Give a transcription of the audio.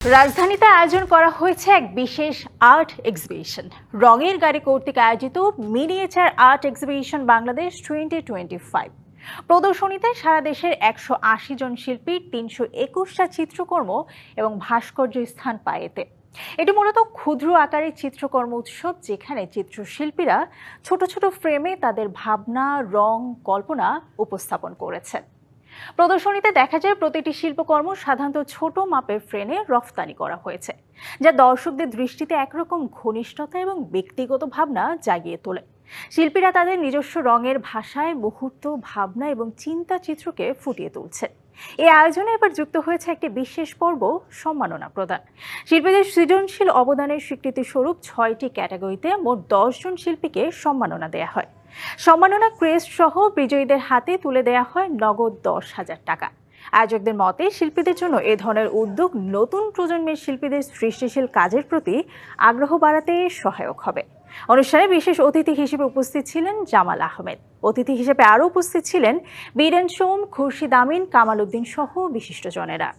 রাজধানীতে আয়োজন করা হয়েছে এক বিশেষ আর্ট এক্সিবিশন রঙের গাড়ি কর্তৃক আয়োজিত miniature art exhibition Bangladesh twenty twenty five প্রদর্শনীতে সারা দেশের একশো আশি জন শিল্পীর তিনশো একুশটা চিত্রকর্ম এবং ভাস্কর্য স্থান পায় এতে। এটি মূলত ক্ষুদ্র আকারের চিত্রকর্ম উৎসব, যেখানে চিত্রশিল্পীরা ছোট ছোট ফ্রেমে তাদের ভাবনা, রং, কল্পনা উপস্থাপন করেছেন। প্রদর্শনীতে দেখা যায় প্রতিটি শিল্পকর্ম সাধারণত ছোট মাপের ফ্রেমে রফতানি করা হয়েছে, যা দর্শকদের দৃষ্টিতে একরকম ঘনিষ্ঠতা এবং ব্যক্তিগত ভাবনা জাগিয়ে তোলে। শিল্পীরা তাদের নিজস্ব রঙের ভাষায় মুহূর্ত, ভাবনা এবং চিন্তা চিত্রকে ফুটিয়ে তুলছে। এই আয়োজনে এবার যুক্ত হয়েছে একটি বিশেষ পর্ব সম্মাননা প্রদান। শিল্পীদের সৃজনশীল অবদানের স্বীকৃতি স্বরূপ ছয়টি ক্যাটাগরিতে মোট দশজন শিল্পীকে সম্মাননা দেওয়া হয়। সম্মাননা ক্রেস্ট সহ বিজয়ীদের হাতে তুলে দেওয়া হয় নগদ দশ হাজার টাকা। আয়োজকদের মতে, শিল্পীদের জন্য এ ধরনের উদ্যোগ নতুন প্রজন্মের শিল্পীদের সৃষ্টিশীল কাজের প্রতি আগ্রহ বাড়াতে সহায়ক হবে। অনুষ্ঠানে বিশেষ অতিথি হিসেবে উপস্থিত ছিলেন জামাল আহমেদ। অতিথি হিসেবে আরও উপস্থিত ছিলেন বীরেন সোম, খুরশিদ আমিন, কামাল উদ্দিন সহ বিশিষ্টজনেরা।